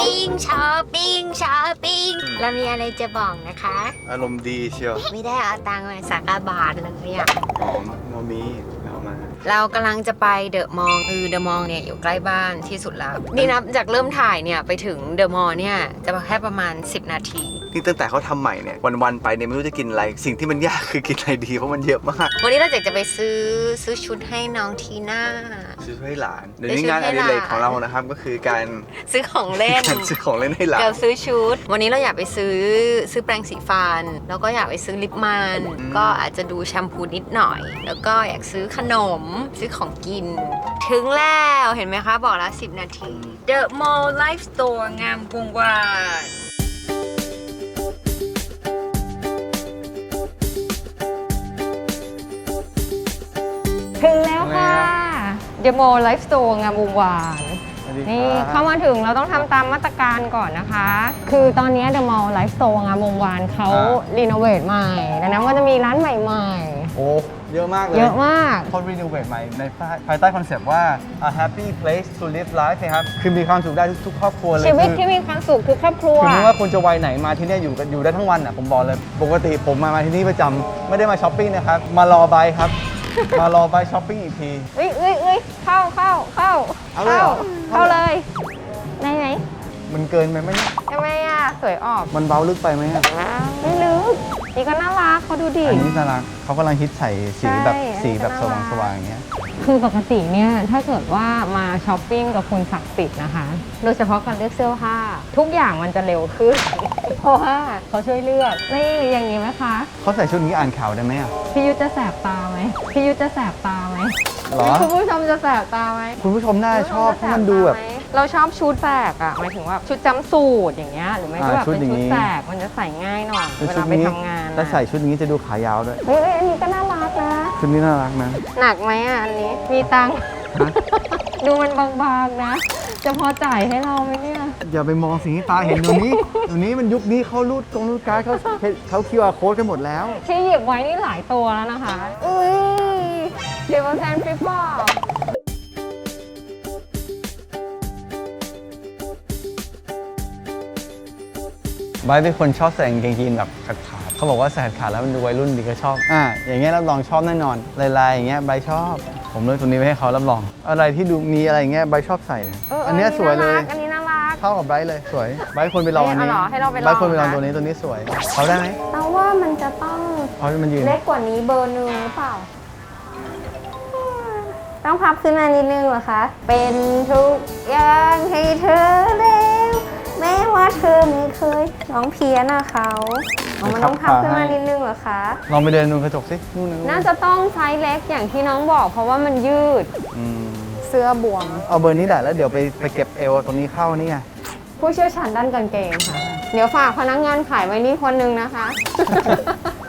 ปิ้งช้อปปิ้งช้อปปิ้งเรามีอะไรจะบอกนะคะ อารมณ์ดีเชียวไม่ได้เอาตังค์มาสักกาบาทเลยอะหอมโมมีเอามาเรากำลังจะไปเดอะมองคือเดอะมองเนี่ยอยู่ใกล้บ้านที่สุดแล้วนี่นับจากเริ่มถ่ายเนี่ยไปถึงเดอะมอลเนี่ยจะแค่ประมาณ 10 นาทีนี่ตั้งแต่เขาทำใหม่เนี่ยวันๆไปเนี่ยไม่รู้จะกินอะไร สิ่งที่มันยากคือกินอะไรดีเพราะมันเยอะมาก วันนี้เราจะจะไปซื้อซื้อชุดให้น้องทีน่าซื้อให้หลานเดี๋ยวซื้นี้อชุดงานให้อดิเรกหลานของเรานะครับก็คือการซื้อของเล่นการซื้อของเล่นให้หลานกับซื้อชุด วันนี้เราอยากไปซื้อซื้อแปรงสีฟัน แล้วก็อยากไปซื้อลิปมันอืมก็อาจจะดูแชมพูนิดหน่อย แล้วก็อยากซื้อขนมซื้อของกิน ถึงแล้วเห็นไหมคะบอกแล้ว 10 นาที The Mall Life Store งามวงวานถึงแล้วค่ะเดโมไลฟ์สโตร์งามวงวานนี่เข้ามาถึงเราต้องทำตามมาตรการก่อนนะคะ คือตอนนี้เดอะมอลล์ไลฟ์สโตร์งามวงวานเขาอ่ารีโนเวทใหม่ดังนั้นก็จะมีร้านใหม่ โอ้ เยอะมากเลๆยเยอะมากเขารีโนเวทใหม่ในภายใต้คอนเซปต์ว่า a happy place to live life นะครับคือมีความสุขได้ทุกๆครอบครัวเลยชีวิตคือที่มีความสุขทุกครอบครัว คือไม่ว่าคุณจะวัยไหนมาที่เนี่ยอยู่กันอยู่ได้ทั้งวันอะผมบอกเลยปกติผมมามาที่นี่ประจำไม่ได้มาช้อปปิ้งนะครับ มารอใบครับ มารอใบช้อปปิ้งอีกทีเอ้ยเอ้ยเอ้ยเข้าเข้าเข้าเอาเลยเหรอเข้าเลยไหนไหน มันเกินไปไหมเนี่ยทำไมอะ สวยออกมันเบาลึกไปไหมอะไม่ลึกนี่ก็น่ารักเขาดูดิ อันนี้น่ารักเขากำลังฮิตใส่สีแบบใช่สีแบบอัสนนี้ก็น่ารักว่างๆอย่างเงี้ย คือปกติเนี่ยถ้าเกิดว่ามาช้อปปิ้งกับคุณศักดิ์สิทธิ์นะคะ โดยเฉพาะการเลือกเสื้อผ้า ทุกอย่างมันจะเร็วขึ้น เพราะว่าเขาช่วยเลือกนี่อย่างนี้ไหมคะเขาใส่ชุดนี้อ่านข่าวได้ไหมอะพี่ยุทธจะแสบตาไหมพี่ยุทธจะแสบตาไหมเหรอ คุณผู้ชมจะแสบตาไหมคุณผู้ชมน่าจะชอบเพราะมันดูแบบ เราชอบชุดแสกอะหมายถึงว่าชุดจำสูทอย่างเงี้ยหรือไม่ก็อ่าแบบชุดเป็นอย่างชุดนี้แสกมันจะใส่ง่ายหน่อยเป็นเวชุลาดไปนี้ทำงานถ้าใส่ชุดนี้จะดูขายาวด้วย เฮ้ยเอ้ยอันนี้ก็น่ารักนะ ชุดนี้น่ารักนะ หนักไหมอะอันนี้มีตังค์ดูมันบางๆนะ จะพอจ่ายให้เราไหมเนี่ย อย่าไปมองสิ่งที่ตาเห็นตรงนี้ตรงนี้มันยุคนี้เขารูดตรงรูดการ์ดเขาเขาคิวอาร์โค้ดกันหมดแล้ว ที่หยิบไว้นี่หลายตัวแล้วนะคะ อุ้ยเดี๋ยวมาแทนพี่ป้อ ไบร์ทเป็นคนชอบใส่กางเกงยีนแบบขาดขาดเขาบอกว่าใส่ขาดขาดแล้วมันดูวัยรุ่นดีก็ชอบ อ่า อย่างเงี้ยรับรองชอบแน่นอน ลายๆอย่างเงี้ยไบร์ทชอบ ผมเลือกตัวนี้ไว้ให้เขารับรอง อะไรที่ดูมีอะไรอย่างเงี้ยไบร์ทชอบใส่นะเอออันเนี้ยสวยเลย อันนี้น่ารัก เข้ากับไบร์ทเลยสวย ไบร์ทควรไปลองอันนี้เอาเหรอให้เราไปลองไบร์ทควรไปลองนะตัวนี้ตัวนี้สวย เขาได้ไหมเราว่ามันจะต้องเขามันยืน เล็กกว่านี้เบอร์หนึ่งหรือเปล่า ต้องพับขึ้นมานิดนึงเหรอคะ เป็นทุกอย่างให้เธอแล้วแม้ ว่าเธอไม่เคยร้องเพี้ยนอะเขาอ๋อมันต้องพับขึ้นมานิดนึงเหรอคะ ลองไปเดินดูกระจกสินู่นนู่นน่าจะต้องไซส์เล็กอย่างที่น้องบอก เพราะว่ามันยืดอืมเสื้อบวม เอาเบอร์นี้แหละแล้วเดี๋ยวไปไปเก็บเอวตรงนี้เข้านี่ไง ผู้เชี่ยวชาญด้านกางเกงค่ะ เดี๋ยวฝากพนักงานขายไว้นี่คนหนึงนะคะ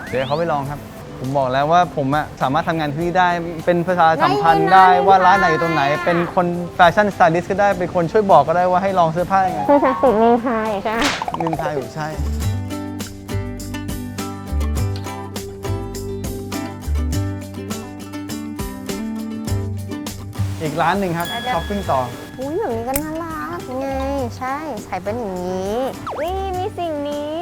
เดี๋ยวเขาไปลองครับ ผมบอกแล้วว่าผมอะสามารถทำงานที่นี่ได้เป็นประชาสัมพันธ์ได้ได้ยินนะว่าร้านไหนอยู่ตรงไหน เป็นคนแฟชั่นสไตลิสต์ก็ได้เป็นคนช่วยบอกก็ได้ว่าให้ลองเสื้อผ้ายังไงคือศักดิ์สิทธิ์นินทาอยู่ใช่ไหมนินทาอยู่ใช่ อีกร้านหนึ่งครับได้ๆช้อปปิ้งต่อ อุ้ยอย่างนี้ก็น่ารักไง ใช่ ใส่เป็นอย่างนี้ นี่มีสิ่งนี้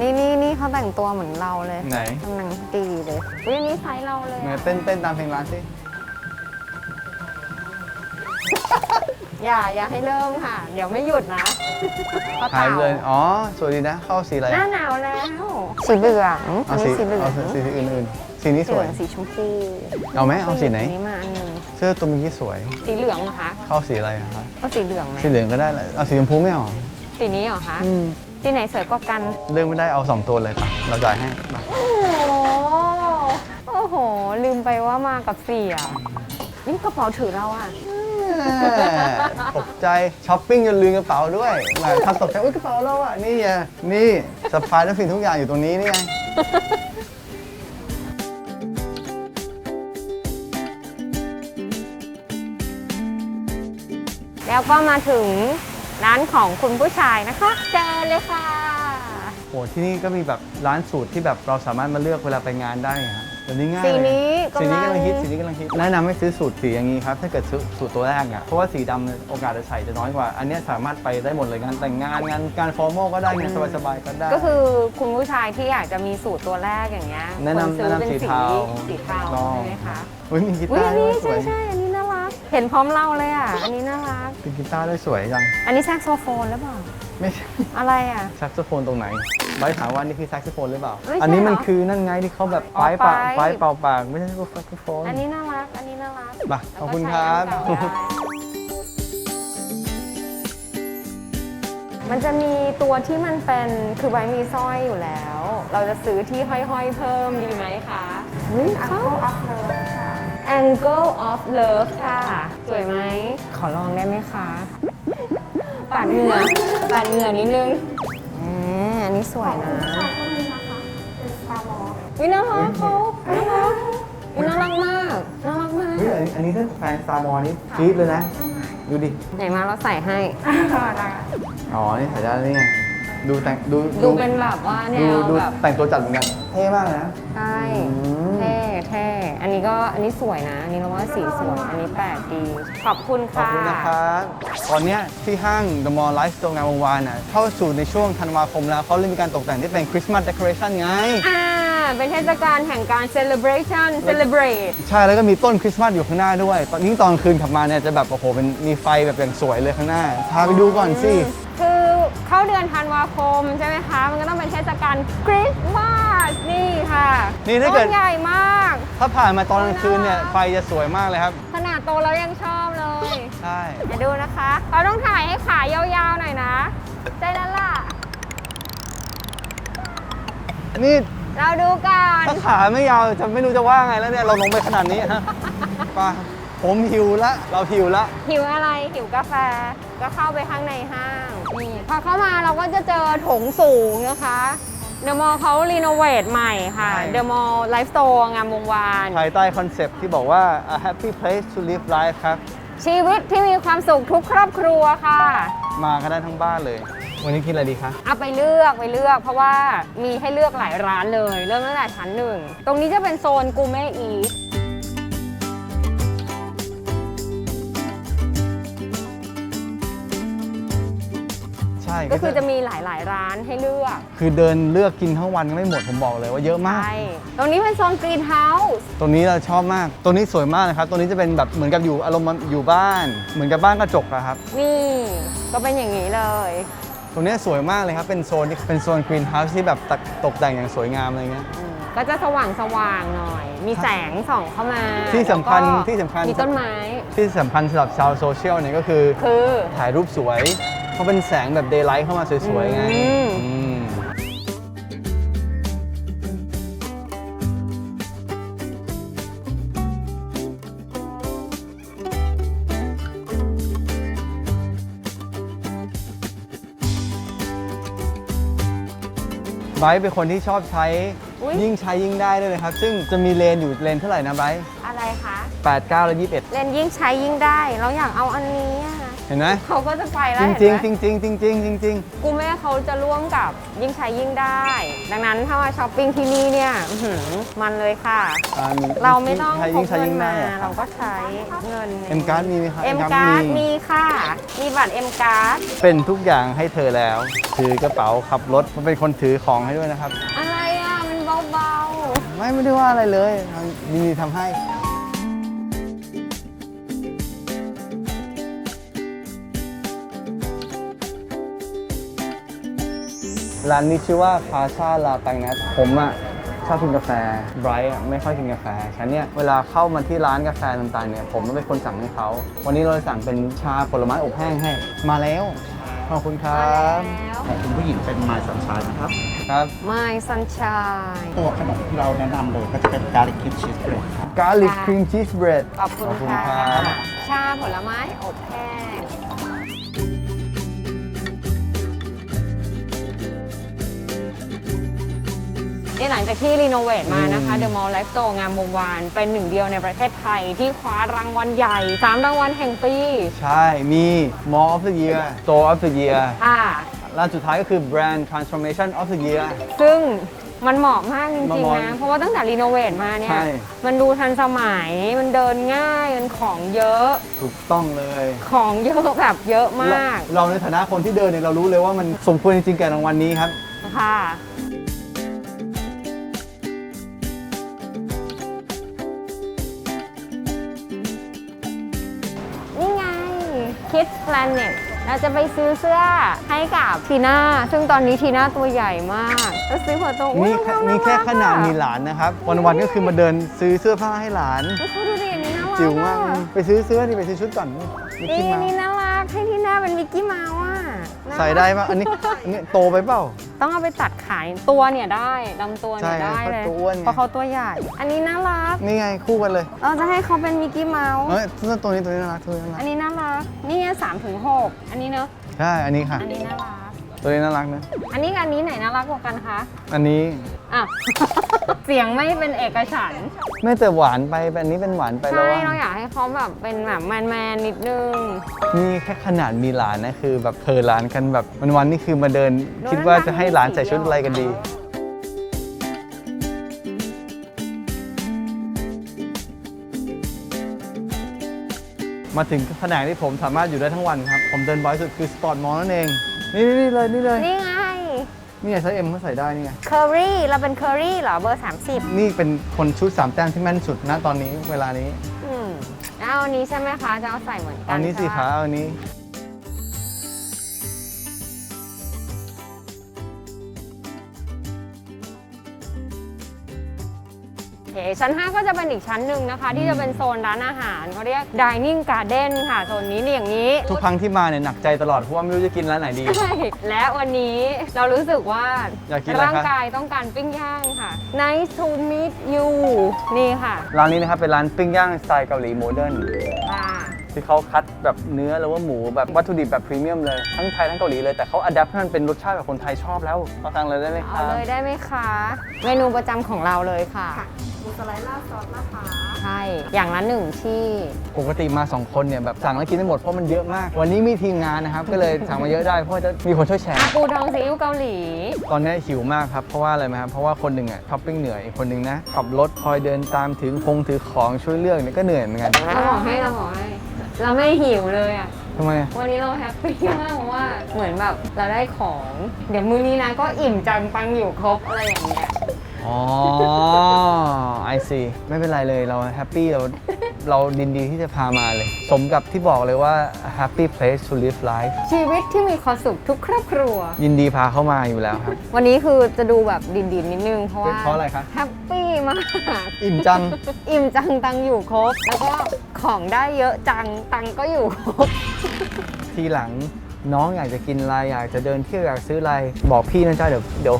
นี่นี่ นี่เขาแต่งตัวเหมือนเราเลยไหน กำลังดีเลยอุ้ยอันนี่ไซส์เราเลยไหนอะเต้นเต้นตามเพลงร้านสิอย่าอย่าให้เริ่มค่ะ เดี๋ยวไม่หยุดนะเพระหายไปเลยต่อ๋อ สวยดีนะ เข้าสีอะไรหน้าอะหนาวแล้วสีเหลืองอัเอานสีนี้สีเหลืองเอาสีสีอื่นๆ สีนี้สีสเหวลืยองสีชมพูเอาไหมเอาสีไหนอันนี้มาอันหนึงเสื้อตัวเมื่อกี้สวย สีเหลืองเหรอคะเข้าสีอะไรอะครับก็สีเหลืองไหมสีเหลืองก็ได้แหละเอาสีชมพูไม่เอาเหรอ สีนี้เหรอคะ อืมสีไหนสวยกว่ากันเลือกไม่ได้เอาสองตัวเลยปะเราจ่ายให้มาโอ้โห โอ้โห ลืมไปว่ามากับเสี่ยนี่กระเป๋าถือเราอะแหม่ตกใจช้อปปิ้งจนลืมกระเป๋าด้วยแหมทำตกใจอุ้ยกระเป๋าเราอะ นี่ไงนี่สปายทุกสิ่งทุกอย่างอยู่ตรงนี้นี่ไงแล้วก็มาถึง ร้านของคุณผู้ชายนะคะ เจอเลยค่ะโหที่นี่ก็มีแบบร้านสูตรที่แบบเราสามารถมาเลือกเวลาไปงานได้ครับเดี๋ยวนี้ง่ายสีเลยนี้กำลัง สีนี้กำลังฮิตสีนี้กำลังฮิตแนะนำให้ซื้อสูตรสีอย่างนี้ครับถ้าเกิดซื้อสูตรตัวแรกอะเพราะว่าสีดำโอกาสจะใส่จะน้อยกว่า อันเนี้ยสามารถไปได้หมดเลยงานแต่งงานงานการฟอร์มอลก็ได้งานสบายๆก็ได้ ก็คือคุณผู้ชายที่อยากจะมีสูตรตัวแรกอย่างเงี้ยแนะนำควรซื้อแนะนำเป็นสีสีเทาสีเทาถูกต้อง ใช่ไหมคะ อุ้ยมีกีอุ้ยตาอัร์นด้วนี้ยสใช่วย ใช่อันนี้น่ารัก เห็นพร้อมเราเลยอะ อันนี้น่ารัก เป็นกีตาร์ด้วยสวยจัง อันนี้แซกโซโฟนหรือเปล่า ไม่ใช่อะไรอะ แซกโซโฟนตรงไหนใบถามว่านี่คือแซกโซโฟนหรือเปล่า ไม่ใช่อันนี้มันเหรอคือนั่นไงที่เขาแบบอ๋อปลายปากปลายปลายเป่าปากไม่ใช่แซกโซโฟนอันนี้น่ารัก อันนี้น่ารักมาขอบคุณคแล้วรับก็ใช้อันเก่าได้มันจะมีตัวที่มันเป็นคือไว้มีสร้อยอยู่แล้ว เราจะซื้อที่ห้อยๆเพิ่มดีไหมคะเข้า Angle of Love ค่ะส วยไหม ขอลองได้ไหมคะ ปาดเหงื่อ ปาดเหงื่อนิดนึงอืมอันนี้สวยนะวิน่ารักเขาน่ารักอุ๊ยน่ารักมาก น่ารักมาก เฮ้ยอันนี้ถ้าแฟนซามอนี่กรี๊ดเลยนะ ดูดิ ไหนมาเราใส่ให้ อ๋อ นี่ถ่ายได้แล้วนี่ไง ดูแต่งดูดูเป็นแบบว่าแนดูวดูแบบ แต่งตัวจัดเหมือนกัน เท่มากเลยนะ ใช่อืม เท่ เท่อันนี้ก็อันนี้สวยนะ อันนี้เราว่าสีสวย อันนี้แปลกดี ขอบคุณขอบค่ะ คุณนะครับตอนเนี้ยที่ห้าง The Mall Life Store งานวงวานอะเข้าสู่ในช่วงธันวาคมแล้วเขาเริ่มมีการตกแต่งที่เป็น Christmas Decoration ไง อ่า เป็นเทศกาลแห่งการ celebration celebrate ใช่แล้วก็มีต้นคริสต์มาสอยู่ข้างหน้าด้วย ตอนยิ่งตอนคืนขับมาเนี่ยจะแบบโอ้โหเป็นมีไฟแบบอย่างสวยเลยข้างหน้า พาไปดูก่อนสิ คือเข้าเดือนธันวาคมใช่ไหมคะ มันก็ต้องเป็นเทศกาลคริสต์มาส นี่ค่ะนี่ถ้าเกิด ต้นใหญ่มาก ถ้าผ่านมาตอนกลางคืนเนี่ยไฟจะสวยมากเลยครับ ขนาดโตแล้วยังชอบเลยใช่เดี๋ยวดูนะคะเราต้องถ่ายให้ขายาวๆหน่อยนะใจนั้นล่ะ นี่เราดูก่อนถ้าขาไม่ยาวจะไม่รู้จะว่าไงแล้วเนี่ยเราลงไปขนาดนี้ฮะไป่ะผมหิวละ เราหิวละ หิวอะไรหิวกาแฟก็เข้าไปข้างในห้างนี่พอเข้ามาเราก็จะเจอโถงสูงนะคะ เดอะมอลเขารีโนเวทใหม่ค่ะ ใช่ เดอะมอลไลฟ์สโตร์งามวงวาน ภายใต้คอนเซปต์ที่บอกว่า a happy place to live life ครับ ชีวิตที่มีความสุขทุกครอบครัวค่ะ มากันได้ทั้งบ้านเลย วันนี้กินอะไรดีคะ เอาไปเลือกไปเลือก เพราะว่ามีให้เลือกหลายร้านเลย เริ่มตั้งแต่ชั้นหนึ่ง ตรงนี้จะเป็นโซนกูเม่อี ช่ก็คือจะมีหลายๆ ร้านให้เลือก คือเดินเลือกกินทั้งวันก็ไม่หมดผมบอกเลยว่าเยอะมาก ใช่ ตรงนี้เป็นโซนกรีนเฮาส์ตรงนี้เราชอบมาก ตรงนี้สวยมากเลยครับ ตรงนี้จะเป็นแบบเหมือนกับอยู่อารมณ์อยู่บ้าน เหมือนกับบ้านกระจกอะครับ นี่ ก็เป็นอย่างนี้เลย ตรงนี้สวยมากเลยครับ เป็นโซนที่เป็นโซนกรีนเฮาส์ที่แบบตกตกแต่งอย่างสวยงามอะไรเงี้ยอืมก็จะสว่างสว่างๆหน่อย มีแสงส่องเข้ามาที่สำคัญแล้วก็ที่สำคัญมีต้นไม้ ที่สำคัญสำหรับชาวโซเชียลเนี่ยก็คือ คือถ่ายรูปสวย เพราะเป็นแสงแบบเดย์ไลท์เข้ามาสวยๆไงอืมอืมไบร์ทเป็นคนที่ชอบใช้อุ๊ย ยิ่งใช้ยิ่งได้ด้วยนะครับ ซึ่งจะมีเลนอยู่เลนเท่าไหร่นะไบร์ทอะไรคะ8 9 และ 21 เล่นยิ่งใช้ยิ่งได้ เราอยากเอาอันนี้อะเห็นไหมเขาก็จะไปแล้จวริงเห็นจริงไหมจริงจริงจริงจริงกูแม่เขาจะร่วมกับยิ่งใช้ยิ่งได้ ดังนั้นถ้ามาช้อปปิ้งที่นี่เนี่ยอื้อหือมันเลยค่ะอ่ามีเราไม่ต้องใช้พยิ่งกใช้เงินยิ่งได้มาอะเราก็ใช้เงินเอ็มการ์ดมีไหมครับเอ็ม Card การ์ดมีค่ะ มีบัตรเอ็มการ์ดเป็นทุกอย่างให้เธอแล้ว ถือกระเป๋าขับรถมันเป็นคนถือของให้ด้วยนะครับ อะไรอะมันเบาไม่ไม่ได้ว่าอะไรเลยยินดีทำให้ ร้านนี้ชื่อว่าคาซาลาแปงนัทผมอะชอบกินกาแฟไบรท์อะไม่ค่อยกินกาแฟฉันเนี่ยเวลาเข้ามาที่ร้านกาแฟต่างๆเนี่ยผมต้องเป็นคนสั่งให้เขาวันนี้เราเลยสั่งเป็นชาผลไม้อบแห้งให้ มาแล้วขอบคุณคๆรัมาบแล้วของคุณผู้หญิงเป็นไมล์สันชายนะครับ ครับ My Sunshine ตัวขนมที่เราแนะนำเลยก็จะเป็นการลิกคิปชีสเบรดครับ garlic cream cheese bread ขอบคุณขอบคุณค่ะครับชาผลไม้อบแห้ง นี่หลังจากที่รีโนเวทมานะคะ The Mall Life Store งามวงวาน เป็นหนึ่งเดียวในประเทศไทยที่คว้ารางวัลใหญ่ 3 รางวัลแห่งปี ใช่ มี Mall of the Year Store of the Year ค่ะร้านสุดท้ายก็คือ Brand Transformation of the Year ซึ่งมันเหมาะมากจริงเหๆมาะนะ เพราะว่าตั้งแต่รีโนเวทมาเนี่ยใช่มันดูทันสมัย มันเดินง่าย มันของเยอะ ถูกต้องเลย ของเยอะแบบเยอะมากเราเราในฐานะคนที่เดินเนี่ยเรารู้เลยว่ามันสมควรจริงๆแก่รางวัลนี้ครับ ค่ะ Kids Planet เราจะไปซื้อเสื้อให้กับทีน่า ซึ่งตอนนี้ทีน่าตัวใหญ่มากแล้วซื้อหัวโตอุ๊ยนี่แค่รองเท้นี่แค่รักขนาดอะมีหลานนะครับ วันๆก็คือมาเดินซื้อเสื้อผ้าให้หลานเฮ้ยเขาดูดิอันนี้น่ารักจิ๋วมาก อะไปซื้อเสื้อดิไปซื้อชุดก่อนมิกนี่กี้อัเมานนี้ส์น่ารักให้ทีน่าเป็นมิกกี้เมาส์อะน่ารัก ใส่ได้ปะอันนี้อันนี้โตไปเปล่า ต้องเอาไปตัดขายตัวเนี่ยได้ลำตัวเนี่ยใช่ได้เลยเพราะตัวอ้วนไง เพราะเขาตัวใหญ่ อันนี้น่ารัก นี่ไงคู่กันเลยเราจะให้เขาเป็นมิกกี้เมาส์เอ้ยเสื้อตัวนี้ตัวนี้น่ารักตัวนี้น่ารัอักนนี้น่ารัก นี่ไงสามถึงหกอันนี้เนอะ ใช่ อันนี้ค่ะ อันนี้น่ารัก ตัวนี้น่ารักนะ อันนี้กับอันนี้ไหนน่ารักกว่ากันคะอันนี้อะ เสียงไม่เป็นเอกฉันท์ไม่แต่หวานไปแต่อันนี้เป็นหวานไปแล้วใช่ว่าเราอยากให้เขาแบบเป็นแบบแมนแมนๆนิดนึง นี่แค่ขนาดมีหลานนะคือแบบเพอหลานกันแบบวันๆนี่คือมาเดินดูคิดว่าน่ารักจะให้หลานใส่ชุดอะไรกันดี มาถึงแผนกที่ผมสามารถอยู่ได้ทั้งวันครับ ผมเดินบ่อยสุดคือสปอร์ตมอลล์นั่นเอง นี่นี่เลยนี่เลยนี่ไง นี่ไงไซส์เอ็มก็ใส่ได้นี่ไง เคอรี่เราเป็นเคอรี่เหรอเบอร์ 30 นี่เป็นคนชุดสามแต้มที่แม่นสุดนะตอนนี้เวลานี้อืมแล้วอันนี้ใช่ไหมคะ จะเอาใส่เหมือนกัเอานี้สิใช่ขาปะเอานี้โอเค ชั้น 5 ก็จะเป็นอีกชั้นหนึ่งนะคะ ที่จะเป็นโซนร้านอาหารเขาเรียก dining garden ค่ะ โซนนี้เนี่ยอย่างนี้ ทุกครั้งที่มาเนี่ยหนักใจตลอด เพราะว่าไม่รู้จะกินร้านไหนดี ใช่และวันนี้เรารู้สึกว่าอยากกินอะไรคะ ร่างกายต้องการปิ้งย่างค่ะ nice to meet you นี่ค่ะร้านนี้นะครับเป็นร้านปิ้งย่างสไตล์เกาหลีโมเดิร์นอ่าที่เขาคัดแบบเนื้อหรือว่าหมูแบบวัตถุดิบแบบพรีเมียมเลยทั้งไทยทั้งเกาหลีเลยแต่เขาอัดแอปให้มันเป็นรสชาติแบบคนไทยชอบแล้วมาสั่งเลยได้ไหมคเอารับเลยได้ไหมคะ เมนูประจำของเราเลยค่ะมูสไลด์ราดซอสมะพร้าวใช่ อย่างละหนึ่งที่ปกติมา2คนเนี่ยแบบสั่งแล้วกินไม่หมดเพราะมันเยอะมาก วันนี้มีทีมงานนะครับ ก็เลยสั่งมาเยอะได้เพราะว่าจะมีคนช่วยแชร์ อาปูทองซีอิ๊วเกาหลี ตอนนี้หิวมากครับเพราะว่าอะไรไหมครับเพราะว่าคนหนึ่งอะช้อปปิ้งเหนื่อยอีกคนหนึ่งนะขับรถคอยเดินตามถือคงถือของช่วยเลือกเนี่ยก็เหนื่อยเหมือนกันเราบอกให้เราบอกให้ เราไม่หิวเลยอะ ทำไมอะวันนี้เราแฮปปี้มากเพราะว่าเหมือนแบบเราได้ของ เดี๋ยวมื้อนี้นะก็อิ่มจังปังอยู่ครบอะไรอย่างเงี้ย อ๋อไอซีไม่เป็นไรเลยเราแฮปปี้เราเราดินดีที่จะพามาเลย สมกับที่บอกเลยว่า happy place to live life ชีวิตที่มีความสุขทุกครอบครัว ยินดีพาเข้ามาอยู่แล้วครับ วันนี้คือจะดูแบบดินดินๆนิดนึง เพราะว่าเพราะอะไรคะ แฮปปี้มาก อิ่มจัง อิ่มจังตังอยู่ครบ แล้วก็ของได้เยอะจังตังก็อยู่ครบ ทีหลังน้องอยากจะกินอะไรอยากจะเดินเที่ยวอยากซื้ออะไรบอกพี่นะจ๊ะเดี๋ยวเดี๋ยว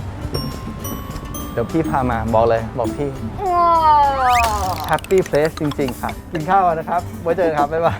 เดี๋ยวพี่พามาบอกเลยบอกพี่ว้าว happy place จริง ๆ ครับ กินข้าวกันนะครับ ไว้เจอกันครับ บ๊ายบาย